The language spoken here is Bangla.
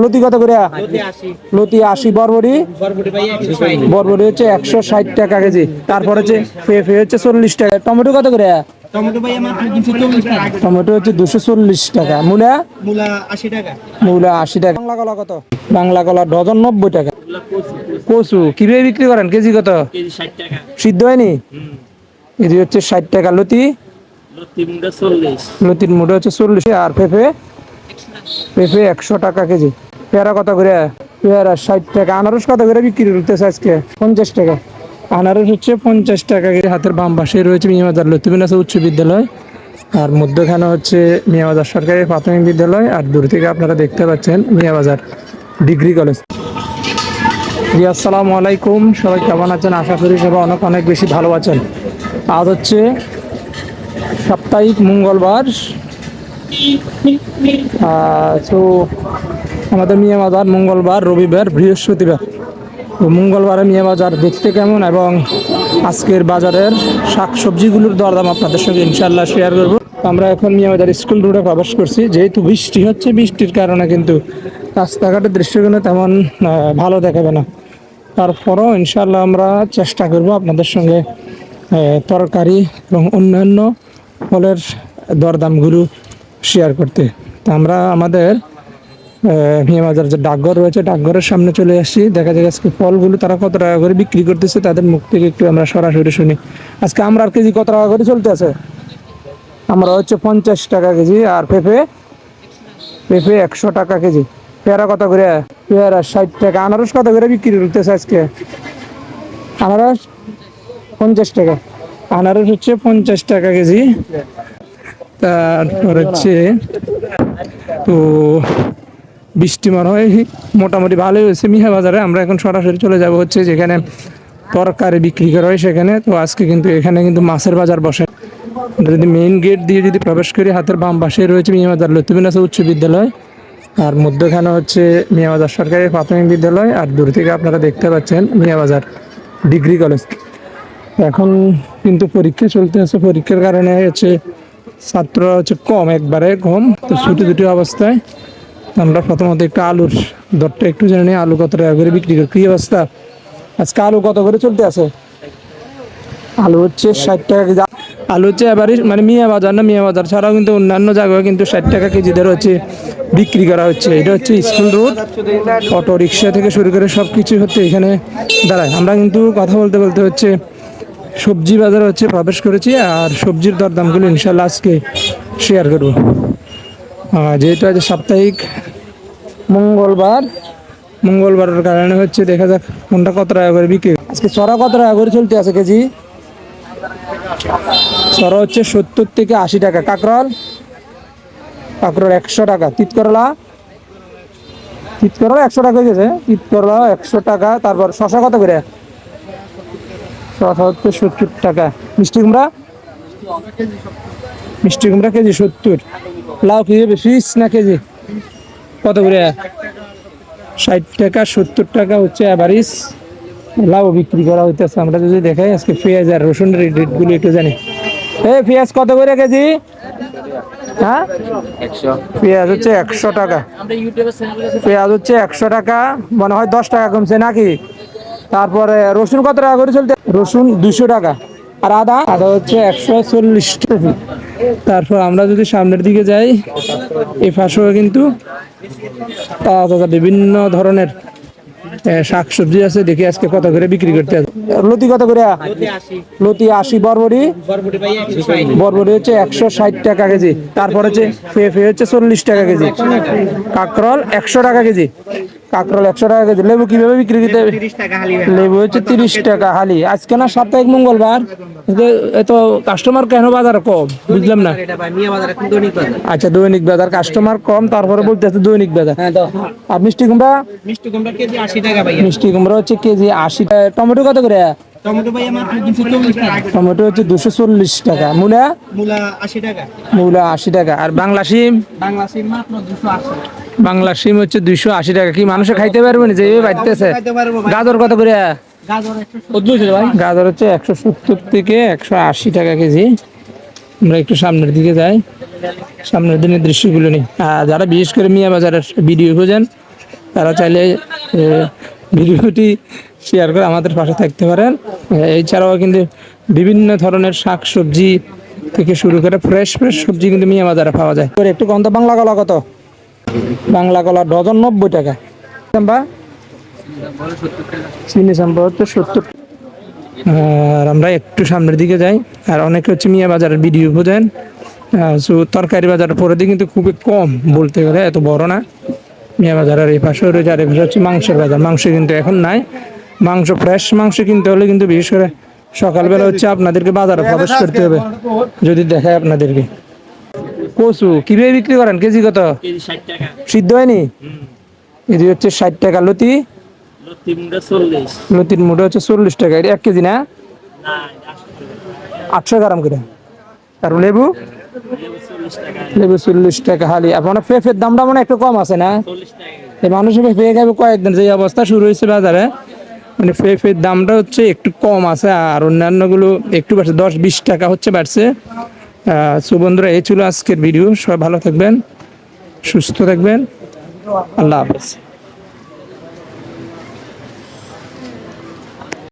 লতি কত করে? লতি আশি। বরবরি বরবরি হচ্ছে একশো ষাট টাকা কেজি। তারপর হচ্ছে পেঁপে হচ্ছে চল্লিশ টাকা। টমেটো কত করে? টমেটো হচ্ছে দুশো চল্লিশ টাকা। মূলা? মূলা আশি টাকা। বাংলা কলা কত? বাংলা কলা ডজন নব্বই টাকা। কচু। কীভাবে বিক্রি করেন? কেজি কত? সিদ্ধ হয়নি? কেজি হচ্ছে ষাট টাকা। লতি? লতির মুড়ে হচ্ছে চল্লিশ। আর পেঁপে পেঁপে একশো টাকা কেজি। পেয়ারা কত করে? পেয়ারা ষাট টাকা। আনারস কত করে বিক্রি করতেছে আজকে? পঞ্চাশ টাকা। আনারস হচ্ছে পঞ্চাশ টাকা কেজি। হাতের বাম পাশে রয়েছে মিয়াবাজার লতিবিনাস উচ্চ বিদ্যালয়। আর মধ্যখানে হচ্ছে মিয়াবাজার সরকারি প্রাথমিক বিদ্যালয়। আর দূর থেকে আপনারা দেখতে পাচ্ছেন মিয়াবাজার ডিগ্রি কলেজ। জি, আসসালামু আলাইকুম। সবাই কেমন আছেন? আশা করি সবাই অনেক অনেক বেশি ভালো আছেন। আজ হচ্ছে সাপ্তাহিক মঙ্গলবার। তো আমাদের মিয়া বাজার মঙ্গলবার, রবিবার, বৃহস্পতিবার। তো মঙ্গলবারে মিয়া বাজার দেখতে কেমন এবং আজকের বাজারের শাক সবজিগুলোর দরদাম আপনাদের সঙ্গে ইনশাল্লাহ শেয়ার করব। আমরা এখন মিয়া বাজার স্কুল রোডে প্রবেশ করছি। যেহেতু বৃষ্টি হচ্ছে, বৃষ্টির কারণে কিন্তু রাস্তাঘাটের দৃশ্যগুলো তেমন ভালো দেখাবে না। তারপরও ইনশাল্লাহ আমরা চেষ্টা করব আপনাদের সঙ্গে তরকারি এবং অন্যান্য ফলের দরদামগুলো শেয়ার করতে। তো আমরা আমাদের মিয়াবাজার যে ডাকঘর রয়েছে, ডাকঘরের সামনে চলে আসছি দেখা যায় আজকে ফলগুলো তারা কত টাকা করে বিক্রি করতেছে, তাদের মুখ থেকে একটু আমরা সরাসরি শুনি। আজকে আমরা আর কেজি কত টাকা করে চলতে আছে? আমরা হচ্ছে পঞ্চাশ টাকা কেজি আর পেঁপে পেঁপে একশো টাকা কেজি। পেয়ারা কত করে? পেয়ারা ষাট টাকা। আনারস কত করে বিক্রি করতেছে আজকে? আনারস পঞ্চাশ টাকা। আনারস হচ্ছে পঞ্চাশ টাকা কেজি। তারপর হচ্ছে তো বৃষ্টি মনে হয় মোটামুটি ভালোই হয়েছে। মিহা বাজারে আমরা এখন সরাসরি চলে যাব হচ্ছে যেখানে তরকারি বিক্রি করা হয় সেখানে। তো আজকে কিন্তু এখানে কিন্তু মাছের বাজার বসে। যদি মেইন গেট দিয়ে যদি প্রবেশ করি, হাতের বাম পাশে রয়েছে মিয়া বাজার লতিবিনাস উচ্চ বিদ্যালয়। আর মধ্যখানে হচ্ছে মিয়া বাজার সরকারি প্রাথমিক বিদ্যালয়। আর দূর থেকে আপনারা দেখতে পাচ্ছেন মিয়া বাজার ডিগ্রি কলেজ। এখন কিন্তু পরীক্ষা চলতে আছে পরীক্ষার কারণে হচ্ছে ছাত্র হচ্ছে কম একবারে কম। তো ছুটি দুটি অবস্থায় আমরা প্রথমত একটু আলুর দরটা একটু জেনে নিই আলু কত টাকা করে বিক্রি করি কি অবস্থা? আজকে আলু কত করে চলতে আছে? আলু হচ্ছে ষাট টাকা কেজি। আলু হচ্ছে এবারই মানে মিয়া বাজার না মিয়া বাজার ছাড়াও কিন্তু অন্যান্য জায়গায় কিন্তু ষাট টাকা কেজি ধরে হচ্ছে বিক্রি করা হচ্ছে। এটা হচ্ছে স্কুল রোড অটো রিক্সা থেকে শুরু করে সব কিছু হচ্ছে এখানে দাঁড়ায়। আমরা কিন্তু কথা বলতে বলতে হচ্ছে সবজি বাজার হচ্ছে, প্রবেশ করেছি আর সবজির দরদামগুলো ইনশাল্লাহ আজকে শেয়ার করব। যেহেতু আজ সাপ্তাহিক মঙ্গলবার, মঙ্গলবারের কারণে হচ্ছে দেখা যাক কোনটা কত টাকা করে বিক্রি আজকে চড়া কত টাকা করে চলতে আছে কেজি? চড়া হচ্ছে সত্তর থেকে আশি টাকা। কাকরল? কাকরল একশো টাকা। তিত করলা তিত একশো টাকা হয়ে গেছে তিত করলা একশো টাকা। তারপর শশা কত করে? হচ্ছে সত্তর টাকা। মিষ্টি কুমড়া? মিষ্টি কুমড়া কেজি সত্তর। লাউ কেজি বেশি না কেজি? কত করে? ষাট টাকা সত্তর টাকা হচ্ছে অ্যাভারেজ লাউ বিক্রি করা হইতেছে। আমরা যদি দেখাই আজকে পেঁয়াজ আর রসুনের রেটগুলো একটু জানি। এই পেঁয়াজ কত করে কেজি? হ্যাঁ? পেঁয়াজ হচ্ছে একশো টাকা। পেঁয়াজ হচ্ছে একশো টাকা মনে হয় দশ টাকা কমছে নাকি? তারপরে রসুন কত টাকা করে চলতে রসুন দুশো টাকা আর আদা আদা হচ্ছে একশো চল্লিশ টাকা তারপর আমরা যদি সামনের দিকে যাই এই পাশেও কিন্তু তাজা বিভিন্ন ধরনের শাক সবজি আছে দেখি আজকে কত করে বিক্রি করতে আছে লতি কত করে? লতি আশি। বরবরি বরবরি হচ্ছে একশো ষাট টাকা কেজি। তারপর হচ্ছে পেঁপে হচ্ছে চল্লিশ টাকা কেজি। কাকরল একশো টাকা কেজি। কাকরল একশো টাকা কেজি। লেবু কীভাবে বিক্রি করতে হবে? লেবু হচ্ছে তিরিশ টাকা হালি। আজকে না সাপ্তাহিক মঙ্গলবার। এতে- কাস্টমার কেন বাজার কম? বুঝলাম না। আচ্ছা দৈনিক বাজার। কাস্টমার কম তারপরে বলতে আছে দৈনিক বাজার। হ্যাঁ আর মিষ্টি কুমড়া? মিষ্টি কুমড়া কেজি আশি টাকা ভাই মিষ্টি কুমড়া হচ্ছে কেজি আশি টাকা। টমেটো কত করে? টমেটো হচ্ছে দুশো চল্লিশ টাকা। মূলা? মূলা আশি টাকা। মূলা আশি টাকা। আর বাংলা সিম বাংলা সিম মাত্র দুশো আশি বাংলা সিম হচ্ছে দুইশো আশি টাকা। কি মানুষে খাইতে পারবে না? যেভাবে বাড়তেছে। গাজর কত করে? গাজর হচ্ছে একশো সত্তর থেকে একশো আশি টাকা কেজি। আমরা একটু সামনের দিকে যাই। সামনের দিনের দৃশ্যগুলো নেই। যারা বিশেষ করে মিয়া বাজারের ভিডিও খোঁজেন, তারা চাইলে ভিডিওটি শেয়ার করে আমাদের পাশে থাকতে পারেন। এছাড়াও কিন্তু বিভিন্ন ধরনের শাক সবজি থেকে শুরু করে ফ্রেশ ফ্রেশ সবজি কিন্তু মিয়া বাজারে পাওয়া যায়। একটু তো বাংলা কলা কত? বাংলা কলা ডজন নব্বই টাকা। চাম্পা চিনি চাম্পা হচ্ছে সত্তর আর আমরা একটু সামনের দিকে যাই আর অনেকে হচ্ছে মিয়া বাজারের ভিডিও সো তরকারি বাজারের পরে দিয়ে কিন্তু খুবই কম বলতে গেলে এত বড় না। মিয়া বাজারের এই পাশে রয়েছে আর এই পাশে হচ্ছে মাংসের বাজার। মাংস কিন্তু এখন নাই। মাংস ফ্রেশ মাংস কিনতে হলে কিন্তু বিশেষ করে সকালবেলা হচ্ছে আপনাদেরকে বাজারে প্রবেশ করতে হবে। যদি দেখায় আপনাদেরকে। কচু কীভাবে বিক্রি করেন? কেজি কত? সিদ্ধ হয়নি? এটি হচ্ছে ষাট টাকা লতি। লতির মুঠো হচ্ছে চল্লিশ টাকা। এটা এক কেজি না? আটশো গ্রাম করে। আর লেবু? লেবু চল্লিশ টাকা। হালি। আপনার পেঁপের দামটা মানে একটু কম আছে না? এই মানুষের পেঁপে খাবে কয়েকদিন। যে অবস্থা শুরু হয়েছে বাজারে মানে পেঁপের দামটা হচ্ছে একটু কম আছে। আর অন্যান্যগুলো একটু বাড়ছে। দশ বিশ টাকা হচ্ছে বাড়ছে। সো বন্ধুরা এই ছিল আজকের ভিডিও সবাই ভালো থাকবেন সুস্থ থাকবেন। আল্লাহ হাফেজ।